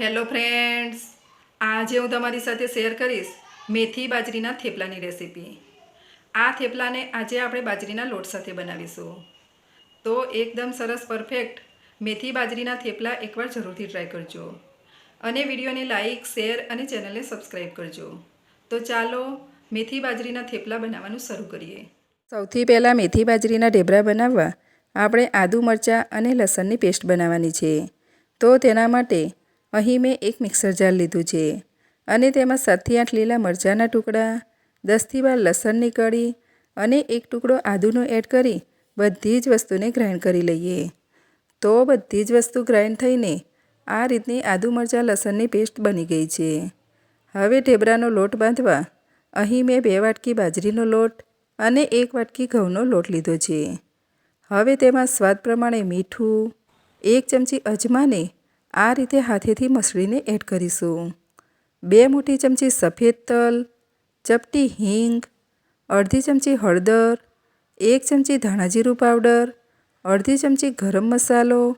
Hello friends આજે હું તમારી સાથે શેર કરીશ મેથી બાજરીના થેપલાની રેસીપી આ થેપલાને આજે આપણે બાજરીના લોટ સાથે બનાવીશું. તો એકદમ સરસ પરફેક્ટ મેથી બાજરીના થેપલા એકવાર જરૂરથી ટ્રાય કરજો. અને વિડીયોને લાઇક શેર અને ચેનલને સબસ્ક્રાઈબ કરજો. તો ચાલો મેથી બાજરીના થેપલા બનાવવાનું શરૂ કરીએ. સૌથી પહેલાં મેથી બાજરીના ઢેબરા બનાવવા આપણે આદુ મરચાં અને લસણની પેસ્ટ બનાવવાની છે. તો તેના માટે અહીં મેં એક મિક્સર જાર લીધું છે અને તેમાં સાતથી આઠ લીલા મરચાંના ટુકડા, દસથી બાર લસણની કળી અને એક ટુકડો આદુનો એડ કરી બધી જ વસ્તુને ગ્રાઇન્ડ કરી લઈએ. તો બધી જ વસ્તુ ગ્રાઇન્ડ થઈને આ રીતની આદુ મરચાં લસણની પેસ્ટ બની ગઈ છે. હવે ઢેબરાનો લોટ બાંધવા અહીં મેં બે વાટકી બાજરીનો લોટ અને એક વાટકી ઘઉંનો લોટ લીધો છે. હવે તેમાં સ્વાદ પ્રમાણે મીઠું, એક ચમચી અજમાને આ રીતે હાથેથી મસળીને એડ કરીશું. બે મોટી ચમચી સફેદ તલ, ચપટી હિંગ, અડધી ચમચી હળદર, એક ચમચી ધાણાજીરું પાવડર, અડધી ચમચી ગરમ મસાલો,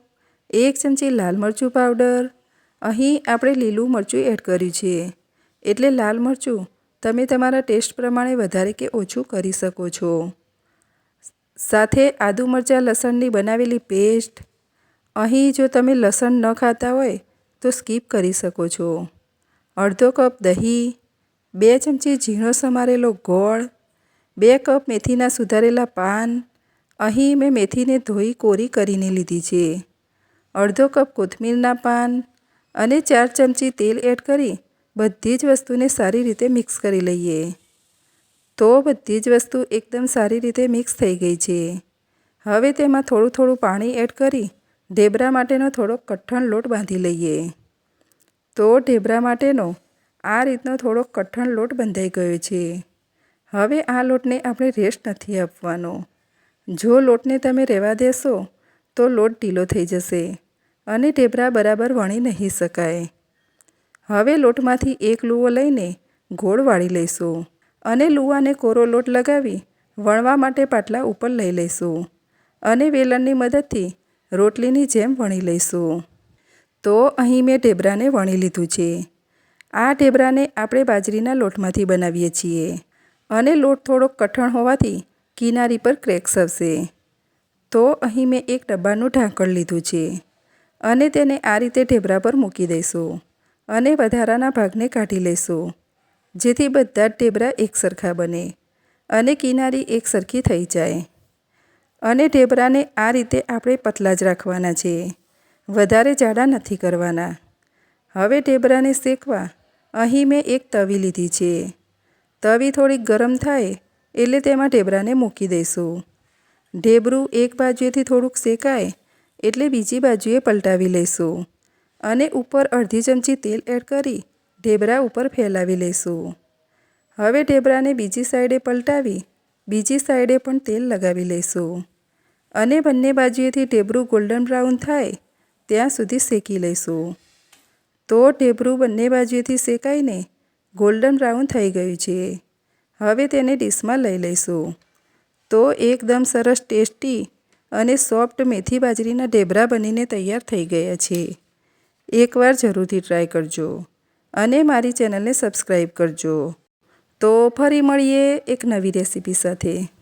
એક ચમચી લાલ મરચું પાવડર. અહીં આપણે લીલું મરચું એડ કર્યું છે. એટલે લાલ મરચું તમે તમારા ટેસ્ટ પ્રમાણે વધારે કે ઓછું કરી શકો છો. સાથે આદુ મરચાં લસણની બનાવેલી પેસ્ટ અહીં જો તમે લસણ ન ખાતા હોય, તો સ્કીપ કરી શકો છો. અડધો કપ દહીં, બે ચમચી ઝીણો સમારેલો ગોળ, બે કપ મેથીના સુધારેલા પાન. અહીં મેં મેથીને ધોઈ કોરી કરીને લીધી છે. અડધો કપ કોથમીરના પાન અને ચાર ચમચી તેલ એડ કરી બધી જ વસ્તુને સારી રીતે મિક્સ કરી લઈએ. તો બધી જ વસ્તુ એકદમ સારી રીતે મિક્સ થઈ ગઈ છે. હવે તેમાં થોડું થોડું પાણી એડ કરી ઢેબરા માટેનો થોડો કઠણ લોટ બાંધી લઈએ. તો ઢેબરા માટેનો આ રીતનો થોડો કઠણ લોટ બંધાઈ ગયો છે. હવે આ લોટને આપણે રેસ્ટ નથી આપવાનો. જો લોટને તમે રહેવા દેશો, તો લોટ ઢીલો થઈ જશે અને ઢેબરા બરાબર વણી નહીં શકાય. હવે લોટમાંથી એક લૂવો લઈને ગોળ વાળી લઈશું અને લૂવાને કોરો લોટ લગાવી વણવા માટે પાટલા ઉપર લઈ લઈશું અને વેલણની મદદથી રોટલીની જેમ વણી લઈશું. તો અહીં મેં ઢેબરાને વણી લીધું છે. આ ઢેબરાને આપણે બાજરીના લોટમાંથી બનાવીએ છીએ અને લોટ થોડોક કઠણ હોવાથી કિનારી પર ક્રેક્સ આવશે તો અહીં મેં એક ડબ્બાનું ઢાંકણ લીધું છે અને તેને આ રીતે ઢેબરા પર મૂકી દઈશું અને વધારાના ભાગને કાઢી લઈશું, જેથી બધા જ ઢેબરા એકસરખા બને અને કિનારી એકસરખી થઈ જાય. અને ઢેબરાને આ રીતે આપણે પતલા જ રાખવાના છે. વધારે જાડા નથી કરવાના. હવે ઢેબરાને શેકવા અહીં મેં એક તવી લીધી છે. તવી થોડીક ગરમ થાય એટલે તેમાં ઢેબરાને મૂકી દઈશું. ઢેબરું એક બાજુએથી થોડુંક શેકાય એટલે બીજી બાજુએ પલટાવી લઈશું અને ઉપર અડધી ચમચી તેલ એડ કરી ઢેબરા ઉપર ફેલાવી લઈશું. હવે ઢેબરાને બીજી સાઈડે પલટાવી બીજી સાઈડે પણ તેલ લગાવી લઈશું. અને બંને બાજુએથી ઢેબરું ગોલ્ડન બ્રાઉન થાય, ત્યાં સુધી શેકી લઈશું. તો ઢેબરું બંને બાજુએથી શેકાઈને ગોલ્ડન બ્રાઉન થઈ ગયું છે. હવે તેને ડીશમાં લઈ લઈશું. તો એકદમ સરસ ટેસ્ટી અને સોફ્ટ મેથી બાજરીના ઢેબરા બનીને તૈયાર થઈ ગયા છે. એકવાર જરૂરથી ટ્રાય કરજો અને મારી ચેનલને સબસ્ક્રાઈબ કરજો. તો ફરી મળીએ એક નવી રેસીપી સાથે.